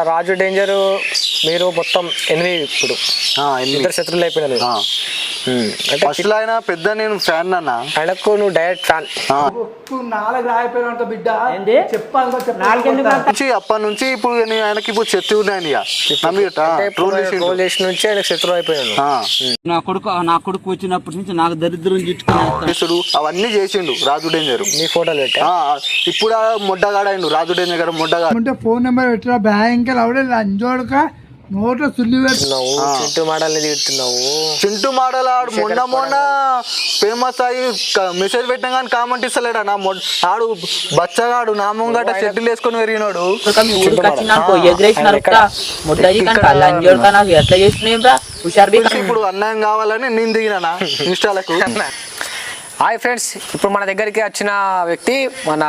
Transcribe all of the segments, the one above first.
రాజు danger మీరు మొత్తం ఎనిమిది ఇప్పుడు. ఇద్దరు శత్రువులు అయిపోయినారు. అంటే ఫస్ట్లో ఆయన పెద్ద నేను ఫ్యాన్ అన్న ఆయనకు నువ్వు డైరెక్ట్ ఫ్యాన్ నాలుగు రాయిపోయినంత బిడ్డ. ఏంది? చెప్పాలి అప్పటి నుంచి ఇప్పుడు నేను ఆయనకి ఇప్పుడు నుంచి ఆయనకు శత్రువు నా కొడుకు నా కొడుకు వచ్చినప్పటి నుంచి నాకు దరిద్రం చుట్టుకుని చేస్తుడు. అవన్నీ చేసిండు రాజు డేంజర్. నీ ఫోటోలు పెట్టా? ఆ, ఇప్పుడు ఆ మొడ్డగాడాయిండు రాజు డేంజర్ గారు మొడ్డగాడు. అంటే ఫోన్ నెంబర్ పెట్టిన బ్యాంక్ అవడే లంచోడక సుల్లి చింటూ తిడుతున్నావు. చింటూ మాడల్ ఆడు మొన్న మొన్న ఫేమస్ అయ్యి మెసేజ్ పెట్టినా కానీ కామెంట్ ఇస్తలేడా? నా ఆడు బచ్చగాడు నా ముంగట షెడ్యూల్ వేసుకొని పెరిగినాడు. ఇప్పుడు అన్యాయం కావాలని నేను దిగినా ఇన్స్టాలకు? హాయ్ ఫ్రెండ్స్ ఇప్పుడు మన దగ్గరికి వచ్చిన వ్యక్తి మన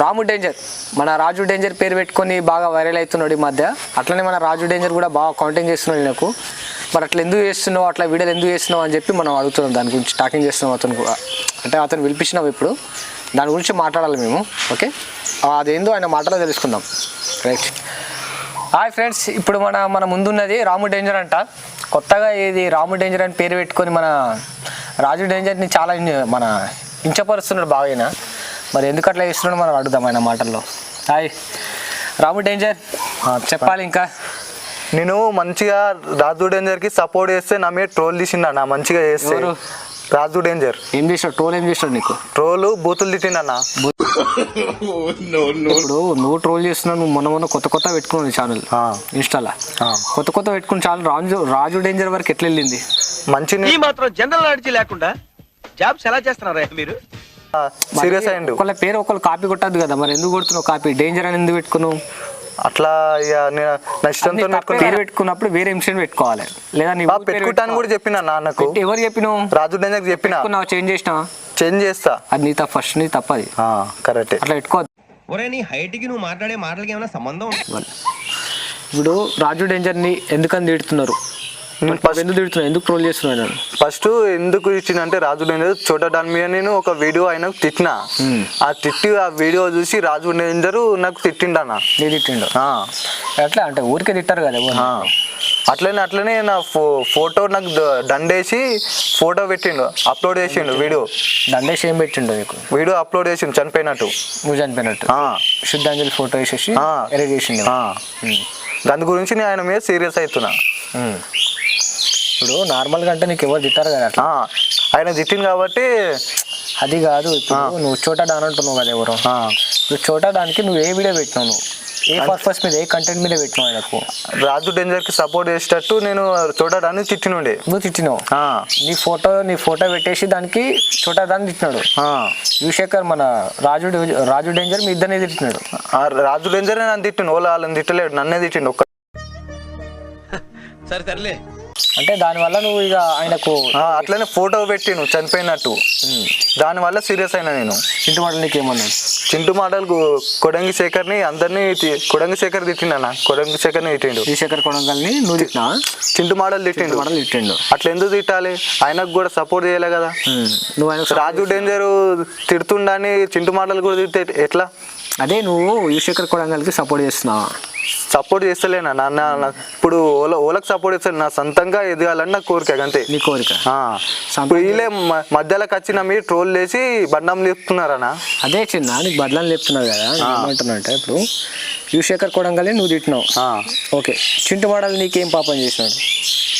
రాము డేంజర్. మన రాజు డేంజర్ పేరు పెట్టుకొని బాగా వైరల్ అవుతున్నాడు ఈ మధ్య. అట్లనే మన రాజు డేంజర్ కూడా బాగా కౌంటింగ్ చేస్తున్నాడు నాకు మరి అట్లా ఎందుకు చేస్తున్నావు? అట్లా వీడియోలు ఎందుకు చేస్తున్నావు అని చెప్పి మనం అడుగుతున్నాం. దాని గురించి టాకింగ్ చేస్తున్నాం అతను కూడా. అంటే అతను పిలిపించినాం ఇప్పుడు. దాని గురించి మాట్లాడాలి మేము. ఓకే అదేందో ఆయన మాటలో తెలుసుకుందాం. రైట్ హాయ్ ఫ్రెండ్స్ ఇప్పుడు మన మన ముందున్నది రాము డేంజర్ అంట. కొత్తగా ఇది రాము డేంజర్ అని పేరు పెట్టుకొని మన రాజు డేంజర్ని చాలా మన ఇంచపరుస్తున్నాడు బాగా ఈయన. మరి ఎందుకు అట్లా చేస్తున్నాడు మనం అడుగుదాం ఆయన మాటల్లో. హాయ్. రాము డేంజర్. చెప్పాలి ఇంకా. నేను మంచిగా రాజు డేంజర్కి సపోర్ట్ చేస్తే నా మీద ట్రోల్ తీసిండ నా మంచిగా చేస్తే? రాజు డేంజర్. ఏం చేసావు ట్రోల్ ఏం చేసాడు నీకు? ట్రోల్ బూతులు తిట్టిండన్న ఇప్పుడు నువ్వు ట్రోల్ చేస్తున్నావు నువ్వు మొన్న మొన్న కొత్త కొత్త పెట్టుకున్నావు ఛానల్ ఆ. ఇన్స్టాలో. ఆ. కొత్త కొత్త పెట్టుకున్న ఛానల్ రాజు రాజు డేంజర్ వరకు ఎట్లా వెళ్ళింది? మంచి ఈ మాత్రం జనరల్ నాలెడ్జ్ లేకుండా జాబ్స్ ఎలా చేస్తున్నారా మీరు? సీరియస్ అయ్యిండు. ఒకళ్ళ పేరు ఒకళ్ళు కాపీ కొట్టద్దు కదా మరి. ఎందుకు కొడుతున్నావు కాపీ? డేంజర్ అని ఎందుకు పెట్టుకున్నావు? అట్లా ఇక నేను నా ఇష్టంతో అన్ని తప్పే పెట్టుకున్నా. పేరు పెట్టుకున్నప్పుడు వేరే ఇన్సిడెంట్ పెట్టుకోవాలి. లేదా నీ పెట్టుకుంటాను కూడా చెప్పిన నాన్నకు ఎవరు చెప్పినావు రాజు డేంజర్ చెప్పిన? పెట్టుకున్నావు? చేంజ్ చేసినావా? చేంజ్ చేస్తా. అది నీ తప్ప ఫస్ట్ నీ తప్పది కరెక్టే. అట్లా పెట్టుకోవద్దు. ఒరే నీ హైట్కి నువ్వు మాట్లాడే మాటలకి ఏమైనా సంబంధం ఉందా? ఇప్పుడు రాజు డేంజర్ని ఎందుకని తిడుతున్నారు? ఎందుకు తిడుతున్నావు ఎందుకు ట్రోల్ చేస్తున్నావు నేను ఫస్ట్ ఎందుకు ఇచ్చిందంటే రాజు డేంజర్ చోట మీద నేను ఒక వీడియో ఆయన తిట్టిన. ఆ తిట్టి ఆ వీడియో చూసి రాజు డేంజర్ నాకు తిట్టిండన్న. నీ తిట్టిండు? ఆ, అట్లా అంటే ఊరికే తిట్టారు కదా. అట్లనే అట్లనే నా ఫో ఫోటో నాకు దండేసి ఫోటో పెట్టిండు అప్లోడ్ చేసిండు వీడియో దండేసి ఏం పెట్టిండు నీకు? వీడియో అప్లోడ్ చేసిండు చనిపోయినట్టు. నువ్వు చనిపోయినట్టు? శుద్ధాంజలి ఫోటో వేసేసి. ఎరేజ్ చేసిండు. ఆ. దాని గురించి నేను ఆయన మీద సీరియస్ అవుతున్నా. ఇప్పుడు నార్మల్గా అంటే నీకు ఎవరు తిట్టారు కదా అట్లా. ఆ, ఆయన తిట్టింది కాబట్టి అది కాదు ఇప్పుడు నువ్వు చోటా దాని అంటున్నావు కదా ఎవరు. ఆ, నువ్వు చోటా దానికి నువ్వు ఏ వీడియో పెట్టినావు నువ్వు? ఏ పర్పస్ మీద ఏ కంటెంట్ మీద పెట్టినావు ఆయనకు? రాజు డేంజర్కి సపోర్ట్ చేసేటట్టు నేను చూడడానికి తిట్టినుండే. నువ్వు తిట్టినావు? ఆ, నీ ఫోటో నీ ఫోటో పెట్టేసి దానికి చోటా దాన్ని తిట్టినాడు. ఆ. యువశేఖర్ మన రాజు డే- రాజు డేంజర్ మీ ఇద్దరిని తిట్టినాడు. ఆ రాజు డేంజర్ నన్ను తిట్టిండు ఓలా వాళ్ళని తిట్టలేడు నన్నే తిట్టిండు ఒక్క సరే సర్లే. అంటే దానివల్ల నువ్వు ఇక ఆయనకు అట్లనే ఫోటో పెట్టిను చనిపోయినట్టు. దానివల్ల సీరియస్ అయినా నేను. చింటుమాటలు నీకు ఏమన్నాడు? చింటూ మాటలు కొడంగి శేఖర్ని అందరినీ కొడంగి శేఖర్ తిట్టిండన్న కొడంగి శేఖర్ని తిట్టిండు. యువశేఖర్ కొడంగల్ని నువ్వు తిట్టినా చింటూ మాటలు తిట్టిండు. మాటలు తిట్టిండు. అట్లా ఎందుకు తిట్టాలి? ఆయనకు కూడా సపోర్ట్ చేయలే కదా. నువ్వు ఆయనకు రాజు డేంజర్ తిడుతుండని చింటూ మాటలు కూడా తిడితే ఎట్లా? అదే నువ్వు యువశేఖర్ కొడంగల్కి సపోర్ట్ చేస్తున్నావా? సపోర్ట్ చేస్తలేనా? నాన్న నా- ఇప్పుడు ఓల ఓలకు సపోర్ట్ చేస్తాను నా సొంతంగా ఎదగాలని నా కోరిక అంతే. నీ కోరిక? ఆ. ఇప్పుడు వీళ్ళే మ- మధ్యలోకి వచ్చిన మీరు ట్రోల్ చేసి బండం లేపుతున్నారనా? అదే చిన్న నీకు బదలని చెప్తున్నావు కదా ఏమంటున్నా అంటే ఇప్పుడు యువశేఖర్ కొడంగల్ని నువ్వు తిట్టినావు. ఆ. ఓకే చింటు మాడలు నీకేం పాపం చేసినాడు?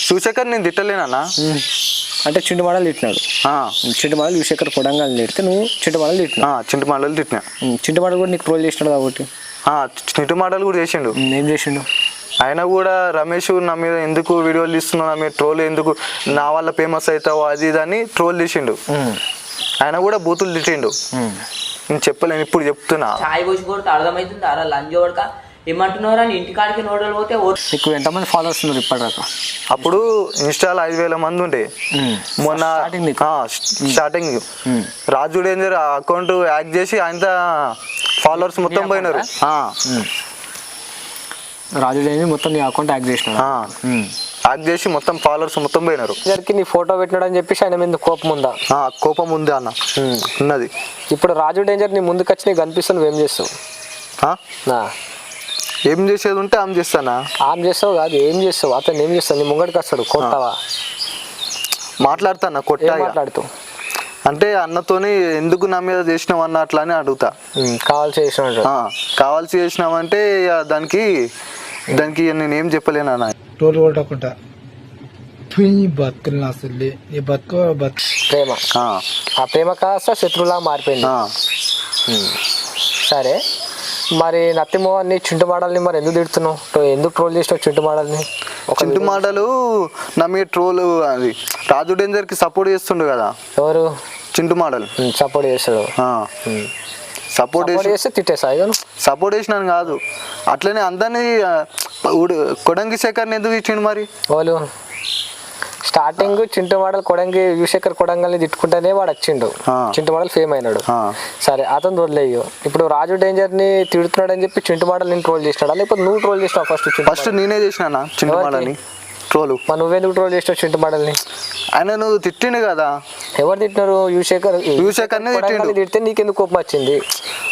శివశేఖర్ నేను తిట్టలేనన్నా? ఉమ్. అంటే చింటు మాడలు తిట్టినాడు. ఆ. చింటు మాడలు యువశేఖర్ కొడంగల్ని తిడితే నువ్వు చింటు మాడలు తిట్టినావు. ఆ, చింటు మాటలు తిట్టినా. చింటు మాడలు కూడా నీకు ట్రోల్ చేసినాడు కాబట్టి. ఆ, చింటు మాటలు కూడా చేసిండు. ఏం చేసిండు? ఆయన కూడా రమేష్ నా మీద ఎందుకు వీడియోలు తీస్తున్నావు? నా మీద ట్రోల్ ఎందుకు? నా వల్ల ఫేమస్ అవుతావు? అది ఇది అని ట్రోల్ చేసిండు. ఆయన కూడా బూతులు తిట్టిండు. నేను చెప్పలేను ఇప్పుడు చెప్తున్నా. చాయ్ పోసి కొడితే అర్థమవుతుంది? అరా లంజోడక ఏమంటున్నారా? ఇంటికాడికి నోడలు పోతే నీకు ఎంతమంది ఫాలోవర్స్ ఉన్నారు ఇప్పటిదాకా? అప్పుడు ఇన్స్టాలో ఐదు వేల మంది ఉండే. మొన్న starting. Raju danger account act చేసి ఆయన ఫాలోవర్స్ మొత్తం పోయినారు. ఆ, రాజు డేంజర్ మొత్తం నీ అకౌంట్ యాక్ట్ చేసినాడు. ఆ. యాక్ట్ చేసి మొత్తం ఫాలోవర్స్ మొత్తం పోయినారు. గారికి నీ ఫోటో పెట్టినాడు అని చెప్పేసి ఆయన మీద కోపం ఉందా? ఆ, కోపం ఉంది అన్న. ఉన్నది. ఇప్పుడు రాజు డేంజర్ నీ ముందుకు వచ్చి నీకు కనిపిస్తుంది నువ్వేం చేస్తావు? ఏం చేసేది ఉంటే ఆమె చేస్తానా? ఆమె చేస్తావు కాదు ఏం చేస్తావు? అతను ఏం చేస్తావు నీ ముంగడికి వస్తాడు కొట్టావా మాట్లాడతానా? కొట్టా. మాట్లాడుతూ అంటే అన్నతోని ఎందుకు నా మీద చేసినావు అన్న అట్లా అని అడుగుతా. కావాల్సి చేసిన ఆ, కావాల్సి చేసినావంటే ఇక దానికి దానికి నేను ఏం చెప్పలేనా టోలు కొట్టకుండా. బతుకులు అసలు నీ బతుకు బతుకు ప్రేమ. ఆ. ప్రేమ కాస్త శత్రువులా మారిపోయింది. సరే. మరి నత్తిమోహన్ని చింటు మాడల్ని మరి ఎందుకు తిడుతున్నావు? ఎందుకు ట్రోల్ చేసినావు చింటు మాడల్ని? ఒక చింటు మాటలు నా మీద ట్రోల్ అది రాజు డేంజర్కి సపోర్ట్ చేస్తుండు కదా. ఎవరు? చింటు మాటలు సపోర్ట్ చేస్తాడు. సపోర్ట్ చేసి చేస్తే తిట్టేసా? సపోర్ట్ చేసినాను కాదు. అట్లనే అందరినీ కొడంగి శేఖర్ని ఎందుకు ఇచ్చిండు మరి? వాళ్ళు స్టార్టింగ్ చింటు మాడల్ కొడంగి యుశేఖర్ కొడంగల్ని తిట్టుకుంటేనే వాడు వచ్చిండు. చింటు మాడల్ ఫేమ్ అయినాడు. సరే అతను వదిలేయు. ఇప్పుడు రాజు డేంజర్ని తిడుతున్నాడు అని చెప్పి చింటు మాడల్ నేను ట్రోల్ చేసినాడా? లేకపోతే నువ్వు ట్రోల్ చేసినావు ఫస్ట్ ఫస్ట్ నేనే చేసినానా చింటు? మాటని ట్రోలు మరి నువ్వెందుకు ట్రోల్ చేసినావు చింటు మాడల్ని? ఆయన నువ్వు తిట్టిండు కదా. ఎవరు తిట్టినారు? యుశేఖర్ యుశేఖర్నే తిట్టిండు. తిడితే నీకెందుకు కోపం వచ్చింది?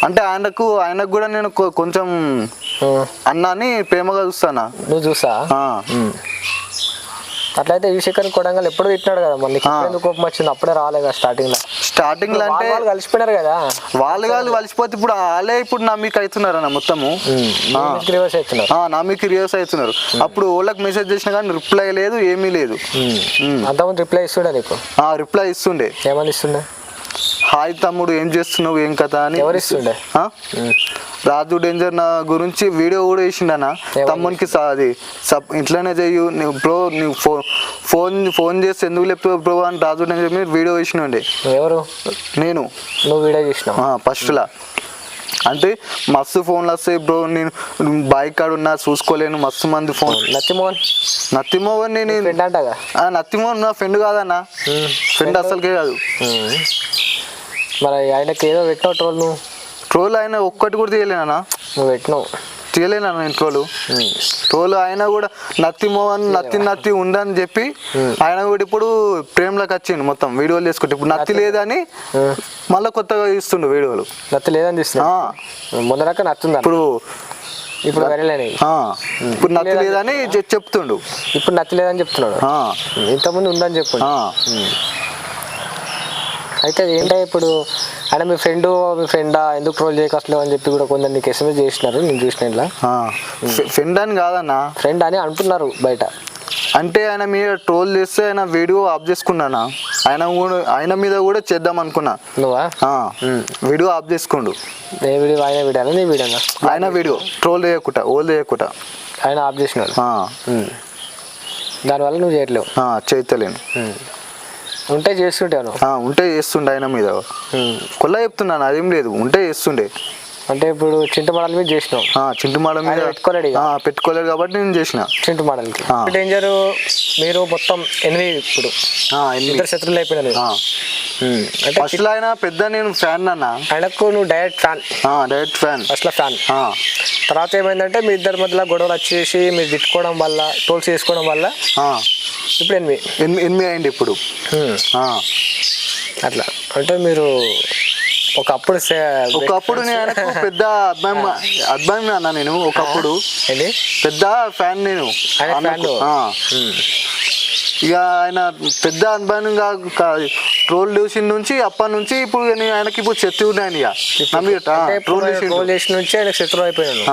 అంటే ఆయనకు ఆయనకు కూడా నేను కొంచెం ఆ, అన్న అని ప్రేమగా చూస్తానా. నువ్వు చూసా అట్లయితే యుశేఖర్ కొడంగల్ ఎప్పుడు తిట్టినాడు కదా. ఇప్పుడు ఎందుకు కోపం వచ్చింది అప్పుడే రాలేదు స్టార్టింగ్లో. స్టార్టింగ్లో అంటే వాళ్ళు కలిసిపోయినారు కదా. వాళ్ళు వాళ్ళు కలిసిపోతే ఇప్పుడు వాళ్ళే ఇప్పుడు నా మీకు అవుతున్నారన్న మొత్తము. ఆ. రివర్స్ అవుతున్నారు నా మీకు రివర్స్ అవుతున్నారు అప్పుడు వాళ్ళకి మెసేజ్ చేసినా కానీ రిప్లై లేదు ఏమీ లేదు. అంతకుముందు రిప్లై ఇస్తుండే నీకు? రిప్లై ఇస్తుండే. ఏమని ఇస్తుండే? హాయ్ తమ్ముడు ఏం చేస్తున్నావు? ఏం కథ అని ఎవరు ఇస్తుండే? ఆ? రాజు డేంజర్ నా గురించి వీడియో కూడా వేసిండనా తమ్మునికి అది ఇట్లనే చెయ్యు. నువ్వు బ్రో నువ్వు ఫోన్ ఫోన్ ఫోన్ చేసి ఎందుకు లేపు బ్రో అని రాజు డేంజర్ మీద వీడియో వేసినండే. ఎవరు? నేను. నువ్వు వీడియో చేసినావు? ఫస్ట్లా అంటే మస్తు ఫోన్లు వస్తాయి బ్రో. నేను బైక్ కాడ ఉన్నా చూసుకోలేను. మస్తు మంది ఫోన్. నచ్చిమోహన్ నత్తిమోహన్? నేను నత్తిమోహన్ నా ఫ్రెండ్ కాదన్నా. ఫ్రెండ్ అసలుకే కాదు. మరి ఆయనకి ఏదో పెట్టినావు ట్రోల్ నువ్వు? ట్రోల్ ఆయన ఒక్కటి కూడా తీయలేనా నువ్వు పెట్టినావు. తీయలేనా నేను ట్రోలు ట్రోల్ ఆయన కూడా నత్తి మోహన్ నత్తి నత్తి ఉందని చెప్పి ఆయన కూడా ఇప్పుడు ప్రేమలోకి వచ్చిండు మొత్తం వీడియోలు చేసుకుంటే. ఇప్పుడు నత్తి లేదని మళ్ళీ కొత్తగా ఇస్తుండు వీడియోలు. నత్తి లేదని ఆ, తీస్తున్నావు ముందు రక నత్తుంది ఇప్పుడు ఇప్పుడు ఇప్పుడు నత్తి లేదని చెప్తుండు. ఇప్పుడు నత్తి లేదని చెప్తున్నాడు. ఇంతకుముందు ఉందని చెప్పు. అయితే ఏంటో ఇప్పుడు ఆయన మీ ఫ్రెండ్ మీ ఫ్రెండా ఎందుకు ట్రోల్ చేయకసలేవు అని చెప్పి కూడా కొందరు నీకు ఎస్ఎంఎస్ చేసినారు. నేను చూసిన ఇట్లా. ఫ్రెండ్ అని కాదన్నా? ఫ్రెండ్ అని అంటున్నారు బయట. అంటే ఆయన మీద ట్రోల్ చేస్తే ఆయన వీడియో ఆఫ్ చేసుకున్నానా? ఆయన కూడా ఆయన మీద కూడా చేద్దాం అనుకున్నా. నువ్వా? వీడియో ఆఫ్ చేసుకుండు. ఏ వీడియో ఆయన వీడియోనా? నీ వీడియోనా? ఆయన వీడియో. ట్రోల్ చేయకుండా ఓల్ చేయకుండా. ఆయన ఆఫ్ చేసినాడు. ఉమ్. దానివల్ల నువ్వు చేయట్లేవు. చేయలేను. ఉంటే చేస్తుంటాను ఆ, ఉంటే చేస్తుండే ఆయన మీద. కొల్ల చెప్తున్నాను అదేం లేదు ఉంటే చేస్తుండే. అంటే ఇప్పుడు చింటు మోడల్ మీద చేసినావు ఆ, చింటు మాడ మీద పెట్టుకోలేడు. ఆ, పెట్టుకోలేదు కాబట్టి నేను చేసిన. చింటు మోడల్కి. డేంజర్ మీరు మొత్తం ఎనిమిది ఇప్పుడు. ఇద్దరు శత్రువులు అయిపోయినారు. ఉమ్. అంటే ఫస్ట్ ఆయన పెద్ద నేను ఫ్యాన్ అన్న. ఆయనకు నువ్వు direct fan direct fan first fan తర్వాత ఏమైందంటే మీ ఇద్దరి మధ్యలో గొడవలు వచ్చేసి మీరు తిట్టుకోవడం వల్ల టోల్స్ చేసుకోవడం వల్ల. ఇప్పుడు ఎనిమిది. ఎనిమి- ఎనిమిది అయింది ఇప్పుడు. అట్లా. అంటే మీరు ఒకప్పుడు ఒకప్పుడు నేను పెద్ద అభిమానం అభిమానం అన్న నేను ఒకప్పుడు. పెద్ద ఫ్యాన్ నేను. ఇక ఆయన పెద్ద అనుభవంగా ట్రోల్ చూసిన నుంచి అప్పటి నుంచి ఇప్పుడు నేను ఆయనకి ఇప్పుడు చెత్త ఉన్నాయని ఇక. ట్రోల్ చేసిన నుంచి ఆయన శత్రువు అయిపోయాను.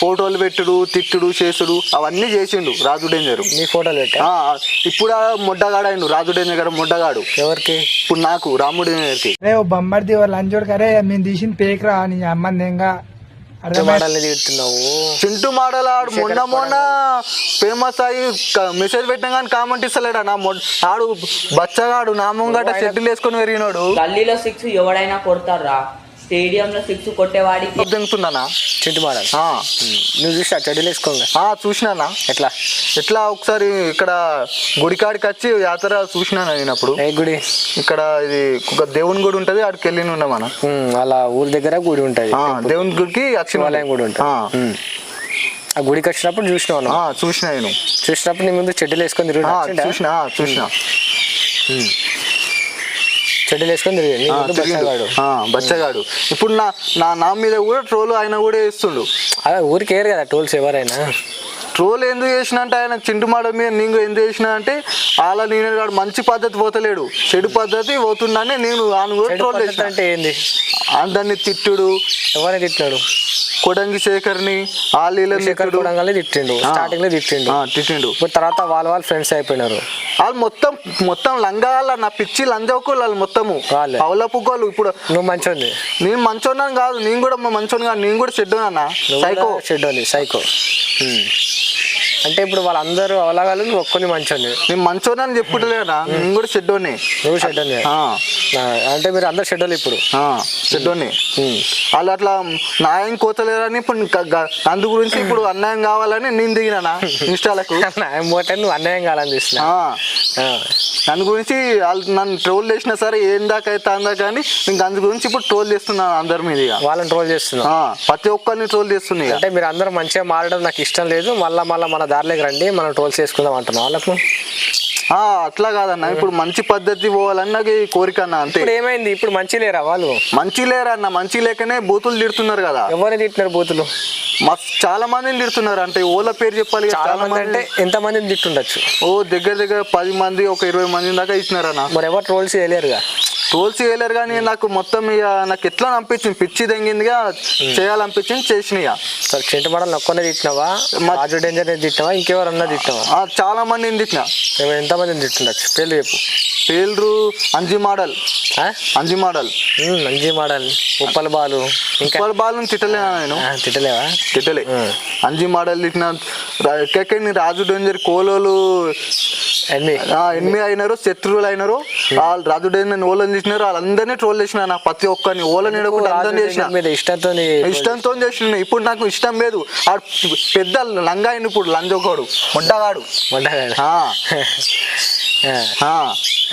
ఫోటోలు పెట్టుడు తిట్టుడు చేసుడు అవన్నీ చేసిండు రాజు డేంజర్. నీ ఫోటోలు పెట్టా? ఆ, ఇప్పుడు ఆ మొడ్డగాడు రాజు డేంజర్ గారు మొడ్డగాడు. ఎవరికి? ఇప్పుడు నాకు రాముడు డేంజర్కి. రే ఓ బొమ్మడిది వాళ్ళ లంచోడు కరే మేము తీసిన పేక్ రా నీ అమ్మంది ఏంగా చింటూ మాడల ఆడు మొన్న మొన్న ఫేమస్ అయ్యి మెసేజ్ పెట్టినా కానీ కామెంట్ ఇస్తలేడా? నా ఆడు బచ్చగాడు నా ముంగట షెడ్యూల్ వేసుకొని పెరిగినాడు. గల్లీలో సిక్స్ ఎవడైనా కొడతారా స్టేడియంలో సిక్స్ కొట్టేవాడికి తింటున్నానా చింటు మోడల్ ఆ, నువ్వు చూసా చెడ్డలు వేసుకోండి. ఆ, చూసినానా? ఎట్లా? ఎట్లా ఒకసారి ఇక్కడ గుడికాడికి వచ్చి యాత్ర చూసినాను నేను అప్పుడు? ఏ గుడి? ఇక్కడ ఇది ఒక దేవుని గుడి ఉంటది ఆడికి వెళ్ళి ఉన్నాం మనం వాళ్ళ ఊరి దగ్గర గుడి ఉంటుంది. ఆ, దేవుని గుడికి శివాలయం కూడా ఉంటుంది. ఆ, గుడికి వచ్చినప్పుడు. ఆ, చూసిన నేను. చూసినప్పుడు నీ ముందు చెడ్డలు వేసుకొని? చూసిన చూసిన. చెడ్డలు వేసుకొని తిరిగిండు. బచ్చగాడు. ఇప్పుడు నా నా నా మీద కూడా ట్రోల్ ఆయన కూడా వేస్తుండు. అదే ఊరికి ఏరు కదా టోల్స్ ఎవరైనా. ట్రోల్ ఎందుకు చేసిన అంటే ఆయన చింటు మాడ మీద నేను ఎందుకు చేసిన అంటే అలా నేను వాడు మంచి పద్ధతి పోతలేడు. చెడు పద్ధతి పోతుండని నేను ఆయన కూడా ట్రోల్ చేసిన. అంటే ఏంది? అందరిని తిట్టుడు. ఎవరిని తిట్టినాడు? కొడంగి శేఖర్ని ఆలీలని శేఖర్ కొడంగల్ని తిట్టిండు స్టార్టింగ్లో తిట్టిండు. తర్వాత వాళ్ళ వాళ్ళు ఫ్రెండ్స్ అయిపోయినారు. వాళ్ళు మొత్తం మొత్తం లంగాల నా పిచ్చి లంజోకులు వాళ్ళు మొత్తము. వాళ్ళే. పౌల పుగ్గోలు ఇప్పుడు. నువ్వు మంచోంది నేను మంచోన్నాను కాదు నేను కూడా మంచోని కాదు నేను కూడా చెడ్డోనన్నా సైకో. షెడ్ ఉంది సైకో అంటే ఇప్పుడు వాళ్ళందరూ అవలాగాలు నువ్వు ఒక్కని మంచోంది నేను మంచోనని చెప్పుటలేనా నేను కూడా చెడ్డోని నువ్వు షెడ్ ఉంది ఆ, అంటే మీరు అందరు షెడ్యూల్ ఇప్పుడు? ఉమ్. వాళ్ళు అట్లా న్యాయం కోతలేరని ఇప్పుడు అందు గురించి ఇప్పుడు అన్యాయం కావాలని నేను దిగినానా ఇన్స్టాలకు? నాయం పోతే నువ్వు అన్యాయం కావాలని చూస్తున్నా ఆ, దాని గురించి వాళ్ళు నన్ను ట్రోల్ చేసినా సరే ఏం దాకా అయితే అందా కానీ నేను అందు గురించి ఇప్పుడు ట్రోల్ చేస్తున్నాను అందరి మీద ఇక. వాళ్ళని ట్రోల్ చేస్తున్నావు ఆ, ప్రతి ఒక్కరిని ట్రోల్ చేస్తున్నా ఇక. అంటే మీరు అందరూ మంచిగా మారడం నాకు ఇష్టం లేదు మళ్ళీ మళ్ళీ మన దారిలోకి రండి మనం ట్రోల్స్ చేసుకుందాం అంటున్నాం వాళ్ళకు? అట్లా కాదన్న. ఇప్పుడు మంచి పద్ధతి పోవాలని నాకు ఈ కోరిక అన్న అంతే. ఇప్పుడు ఏమైంది? ఇప్పుడు మంచి లేరా వాళ్ళు? మంచి లేరన్న మంచి లేకనే బూతులు తిడుతున్నారు కదా. ఎవరిని తిట్టినారు బూతులు? చాలా మందిని తిడుతున్నారు. అంటే ఓల పేరు చెప్పాలి చాలా మంది అంటే ఎంత మందిని తిట్టుండొచ్చు? ఓ దగ్గర దగ్గర పది మంది ఒక ఇరవై మంది దాకా ఇచ్చినారన్న. మరి ఎవరు ట్రోల్స్ చేయలేరుగా? ట్రోల్స్ చేయలేరు కానీ నాకు మొత్తం ఇక నాకు ఎట్లా అనిపించింది? పిచ్చి తెంగిందిగా చేయాలనిపించింది చేసిన ఇక. సరే చింటి మడలు నొక్కనే తిట్టినావా? రాజు డేంజర్ తిట్టినావా? ఇంకెవరన్నా తిట్టినావా? చాలా మందిని తిట్టిన. ఏమో ఎంత మందిని తిట్టుండొచ్చు పేర్లు చెప్పు. పేర్లు అంజి మోడల్? అంజి మోడల్. మంచి మాడల్ ఉప్పల బాలు ఉప్పల్ బాలు తిట్టలేనా నేను? తిట్టలేవా? తిట్టలే. అంజి మోడల్ తిట్టిన ఎక్కడికి రాజు డేంజర్ కోలోలు ఎనిమిది అయినారు శత్రువులు అయినారు వాళ్ళు రాజు డేంజర్ ఓలని తిట్టినారు వాళ్ళందరినీ ట్రోల్ చేసిన నా ప్రతి ఒక్కరిని. ఓలని అందరినీ చేసిన. ఇష్టంతో ఇష్టంతో చేసిన ఇప్పుడు నాకు ఇష్టం లేదు. ఆ పెద్ద లంగా అయిన ఇప్పుడు లంజోకోడు ఆ, ఆ,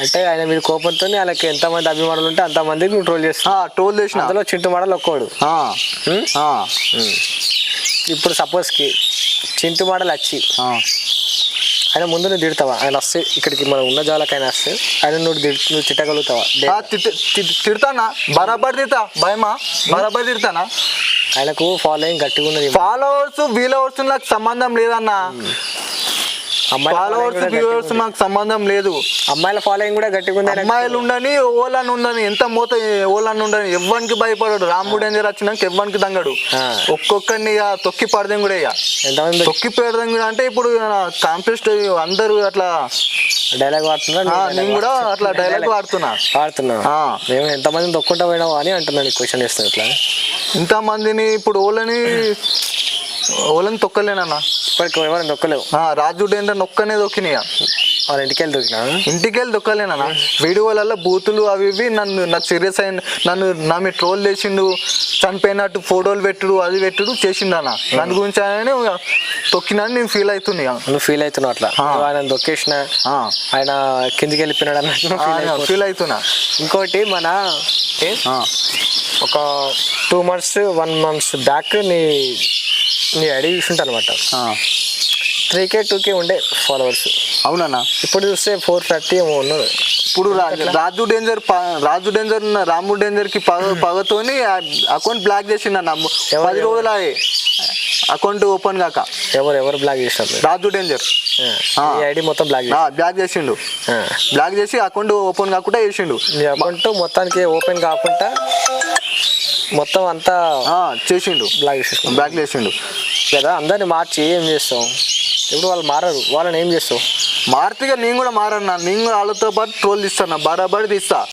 అంటే ఆయన మీద కోపంతో వాళ్ళకి ఎంతమంది అభిమానులు ఉంటే అంతమందికి నువ్వు ట్రోల్ ఆ, చేస్తావు ట్రోల్ చేసిన. అందులో చింటు మడలు ఒక్కోడు. ఇప్పుడు సపోజ్కి చింటు మడలు వచ్చి. ఆయన ముందు నువ్వు తిడతావా? ఆయన వస్తే ఇక్కడికి మనం ఉన్న జాలకు ఆయన వస్తే ఆయన నువ్వు తిడ్- నువ్వు తిట్టగలుగుతావా? డే- ఆ, తిట్- తిట్- తిడతానా? బరాబర్ తిడతా? భయమా? బరాబర్ తిడతానా? ఆయనకు ఫాలోయింగ్ గట్టిగా ఉన్నది ఫాలోవర్స్ వీలవర్స్ నాకు సంబంధం లేదన్నా. Followers viewers. మాకు సంబంధం లేదు. అమ్మాయిల ఫాలోయింగ్ కూడా గట్టిగా ఉంది. అమ్మాయిలు ఉండని ఓలని ఉండని ఎంత మూత ఓలని ఉండని ఎవ్వనికి భయపడాడు. రాముడు ఏం వచ్చినాక ఎవ్వనికి దంగడు. ఒక్కొక్కరిని ఇక తొక్కి పడదాం కూడా ఇక. ఎంతమంది తొక్కి పెడదాం కూడా అంటే ఇప్పుడు కాంపిస్ట్ అందరూ అట్లా డైలాగ్ వాడుతున్నా నేను కూడా అట్లా డైలాగ్ వాడుతున్నా. వాడుతున్నా. మేము ఎంతమంది తొక్కుంటా పోయినావు అని అంటున్నాను క్వశ్చన్ చేస్తాను ఇట్లా ఇంతమందిని ఇప్పుడు ఓలని ఓలని తొక్కలేనన్నా. ఇప్పటికి ఎవరైనా తొక్కలేవు ఆ, రాజు డేంజర్ నొక్కనే దొక్కినాయి. వాళ్ళ ఇంటికి వెళ్ళి దొరికినా ఇంటికి వెళ్ళి దొక్కలేనా వీడియోలలో బూతులు అవి ఇవి నన్ను నాకు సీరియస్ అయిన నన్ను నా మీద ట్రోల్ చేసిండు చనిపోయినట్టు ఫోటోలు పెట్టుడు అది పెట్టుడు చేసిండు అన్న దాని గురించి ఆయన తొక్కినని నేను ఫీల్ అవుతున్నా నువ్వు ఫీల్ అవుతున్నావు అట్లా? ఆయన దొక్కేసిన ఆయన కిందికి వెళ్ళిపోయినాడు అన్నట్టు. ఫీల్ అవుతున్నా ఇంకోటి మన ఒక two months one months back నీ నీ ఐడి చూసుంటా అనమాట ఆ. త్రీ కే టూ కే ఉండే ఫాలోవర్స్ అవునన్నా. ఇప్పుడు చూస్తే ఫోర్ థర్టీ ఏమో ఉన్నారు ఇప్పుడు రాజు డేంజర్ రాజు డేంజర్ ఉన్న రాము డేంజర్కి పగ పగతోని అకౌంట్ బ్లాక్ చేసిండు అన్న ఎవరు- పది రోజులు అకౌంట్ ఓపెన్ కాక. ఎవరు ఎవరు బ్లాక్ చేసినారు? రాజు డేంజర్. ఐడి మొత్తం బ్లాక్ బ్లాక్ చేసిండు. బ్లాక్ చేసి అకౌంట్ ఓపెన్ కాకుండా చేసిండు. అకౌంట్ మొత్తానికి ఓపెన్ కాకుండా మొత్తం అంతా చేసిండు. బ్లాక్ చేసేసుకున్నాం. బ్లాక్ చేసిండు. కదా అందరిని మార్చి ఏం చేస్తాం? ఇప్పుడు వాళ్ళు మారరు. వాళ్ళని ఏం చేస్తావు? మారుతిగా నేను కూడా మారన్నా. నేను కూడా వాళ్ళతో పాటు ట్రోల్ తీస్తాను బరాబర్ తీస్తా.